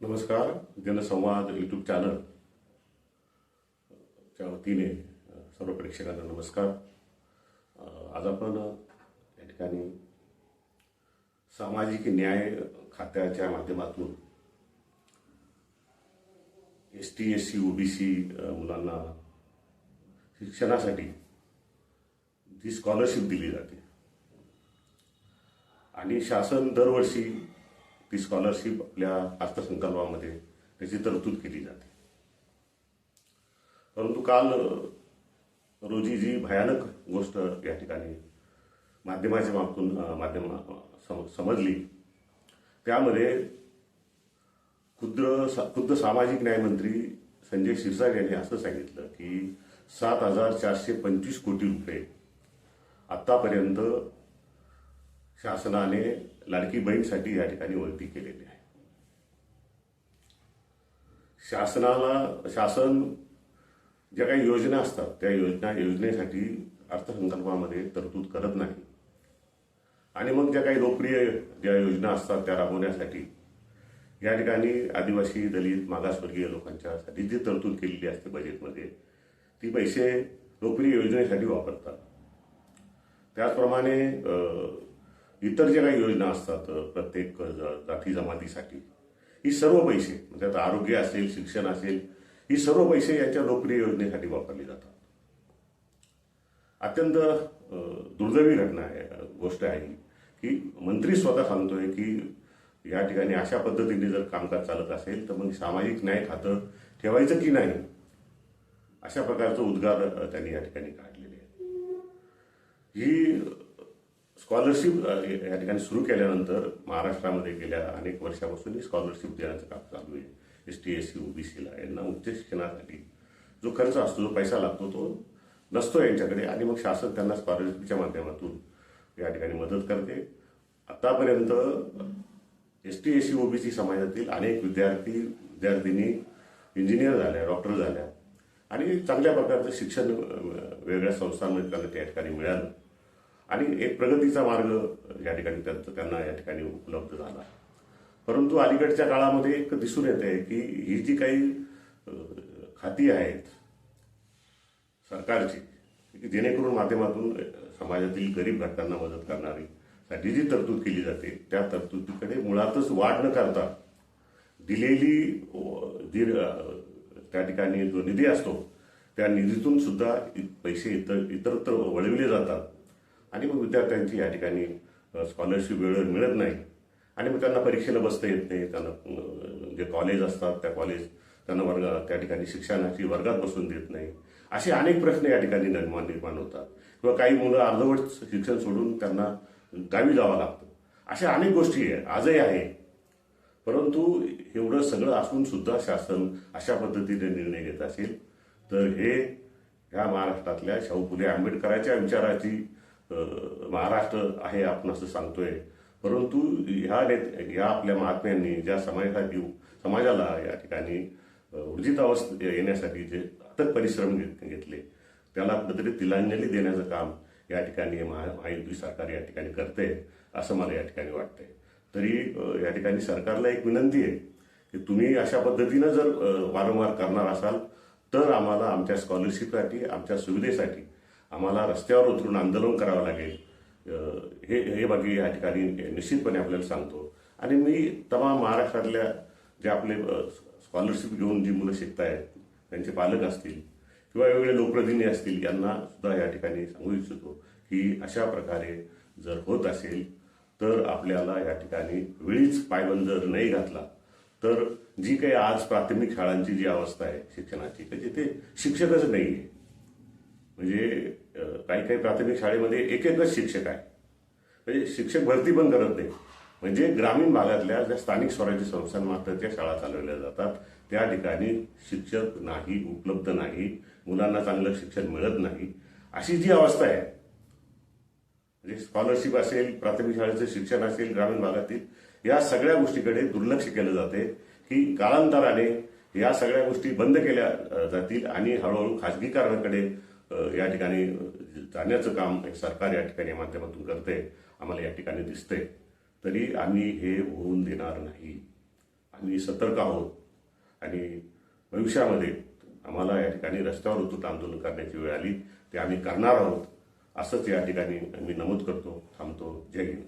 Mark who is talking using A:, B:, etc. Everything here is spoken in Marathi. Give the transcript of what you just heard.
A: नमस्कार जनसंवाद यूट्यूब चॅनल च्या वतीने सर्व प्रेक्षकांना नमस्कार. आज आपण या ठिकाणी सामाजिक न्याय खात्याच्या माध्यमातून S T S C OBC मुलांना शिक्षणासाठी जी स्कॉलरशिप दिली जाते. आणि शासन दरवर्षी ती स्कॉलरशिप आपल्या अर्थसंकल्पामध्ये त्याची तरतूद केली जाते. परंतु काल रोजी जी भयानक गोष्ट या ठिकाणी माध्यमाच्या मागून माध्यम सम- समजली त्यामध्ये खुद्र सा- खुद्द सामाजिक न्यायमंत्री संजय शिरसाट यांनी असं सांगितलं की सात हजार चारशे पंचवीस कोटी रुपये आतापर्यंत शासनाने लाडकी बहीणसाठी या ठिकाणी वळती केलेली आहे. शासनाला शासन ज्या काही योजना असतात त्या योजना योजनेसाठी अर्थसंकल्पामध्ये तरतूद करत नाही. आणि मग ज्या काही लोकप्रिय ज्या योजना असतात त्या राबवण्यासाठी या ठिकाणी आदिवासी दलित मागासवर्गीय लोकांच्यासाठी जी तरतूद केलेली असते बजेटमध्ये ती पैसे लोकप्रिय योजनेसाठी वापरतात. त्याचप्रमाणे इतर ज्या काही योजना असतात प्रत्येक जाती जमातीसाठी ही सर्व पैसे म्हणजे आता आरोग्य असेल शिक्षण असेल ही सर्व पैसे याच्या लोकप्रिय योजनेसाठी वापरली जातात. अत्यंत दुर्दैवी घटना आहे गोष्ट आहे की मंत्री स्वतः सांगतोय की या ठिकाणी अशा पद्धतीने जर कामकाज चालत असेल तर मग सामाजिक न्याय खातं ठेवायचं की नाही? अशा प्रकारचं उद्गार त्यांनी या ठिकाणी काढलेले आहे ही स्कॉलरशिप या ठिकाणी सुरू केल्यानंतर महाराष्ट्रामध्ये गेल्या अनेक वर्षापासून ही स्कॉलरशिप देण्याचं काम चालू आहे. एस टी एस सी ओबीसीला यांना उच्च शिक्षणासाठी जो खर्च असतो जो पैसा लागतो तो नसतो यांच्याकडे. आणि मग शासन त्यांना स्कॉलरशिपच्या माध्यमातून या ठिकाणी मदत करते. आतापर्यंत S T S C OBC समाजातील अनेक विद्यार्थी विद्यार्थिनी इंजिनियर झाल्या डॉक्टर झाल्या. आणि चांगल्या प्रकारचं शिक्षण वेगळ्या संस्थांमध्ये त्यांना त्या ठिकाणी मिळालं. आणि एक प्रगतीचा मार्ग या ठिकाणी त्यांचं त्यांना या ठिकाणी उपलब्ध झाला. परंतु अलीकडच्या काळामध्ये एक दिसून येत आहे की ही जी काही खाती आहेत सरकारची जेणेकरून माध्यमातून समाजातील गरीब घटकांना मदत करणारी साठी जी तरतूद केली जाते त्या तरतुदीकडे मुळातच वाढ न करता दिलेली अ, त्या ठिकाणी जो निधी असतो त्या निधीतून सुद्धा इ- पैसे इतर इतरत्र वळविले जातात. आणि मग विद्यार्थ्यांची या ठिकाणी स्कॉलरशिप वेळेवर मिळत नाही. आणि मग त्यांना परीक्षेला बसता येत नाही. त्यांना जे कॉलेज असतात त्या कॉलेज त्यांना वर्ग त्या ठिकाणी शिक्षणाची वर्गात बसून देत नाही. असे अनेक प्रश्न या ठिकाणी निर्माण निर्माण होतात. किंवा काही मुलं अर्धवट शिक्षण सोडून त्यांना गावी जावं लागतं. अशा अनेक गोष्टी आहे. आजही आहे. परंतु एवढं सगळं असून सुद्धा शासन अशा पद्धतीने निर्णय घेत असेल तर हे ह्या महाराष्ट्रातल्या शाहू फुले आंबेडकरांच्या विचाराची महाराष्ट्र आहे आपण असं सांगतोय. परंतु ह्या नेत ह्या आपल्या महात्म्यांनी ज्या समाजासाठी समाजाला या ठिकाणी ऊर्जित अवस्थ येण्यासाठी जे अथक परिश्रम घेत- घेतले त्याला कुठेतरी तिलांजली देण्याचं काम या ठिकाणी महा महायुती सरकार या ठिकाणी करते असं मला या ठिकाणी वाटतंय. तरी या ठिकाणी सरकारला एक विनंती आहे की तुम्ही अशा पद्धतीनं जर वारंवार करणार असाल तर आम्हाला आमच्या स्कॉलरशिपसाठी आमच्या सुविधेसाठी आम्हाला रस्त्यावर उतरून आंदोलन करावं लागेल. हे हे बाकी या ठिकाणी निश्चितपणे आपल्याला सांगतो. आणि मी तमाम महाराष्ट्रातल्या जे आपले स्कॉलरशिप घेऊन जी मुलं शिकतायत त्यांचे पालक असतील किंवा वेगवेगळे लोकप्रतिनिधी असतील यांना सुद्धा या ठिकाणी सांगू इच्छितो की अशा प्रकारे जर होत असेल तर आपल्याला या ठिकाणी वेळीच पायबंद जर नाही घातला. तर जी काही आज प्राथमिक शाळांची जी अवस्था आहे शिक्षणाची तर जिथे शिक्षकच नाही आहे म्हणजे काही काही प्राथमिक शाळेमध्ये एक एकच शिक्षक आहे. म्हणजे शिक्षक भरती पण करत नाही. म्हणजे ग्रामीण भागातल्या ज्या स्थानिक स्वराज्य संस्थांमार्फत त्या शाळा चालवल्या जातात. त्या ठिकाणी शिक्षक नाही उपलब्ध नाही मुलांना चांगलं शिक्षण मिळत नाही. अशी जी अवस्था आहे म्हणजे स्कॉलरशिप असेल प्राथमिक शाळेचं शिक्षण असेल ग्रामीण भागातील या सगळ्या गोष्टीकडे दुर्लक्ष केलं जाते की कालांतराने या सगळ्या गोष्टी बंद केल्या जातील आणि हळूहळू खाजगीकरणाकडे या ठिकाणी जाण्याचं काम एक सरकार या ठिकाणी माध्यमातून करते आम्हाला या ठिकाणी दिसते तरी आम्ही हे होऊन देणार नाही. आम्ही सतर्क आहोत. आणि भविष्यामध्ये आम्हाला या ठिकाणी रस्त्यावर उतरून आंदोलन करण्याची वेळ आली ते आम्ही करणार आहोत. असंच या ठिकाणी मी नमूद करतो थांबतो. जय हिंद.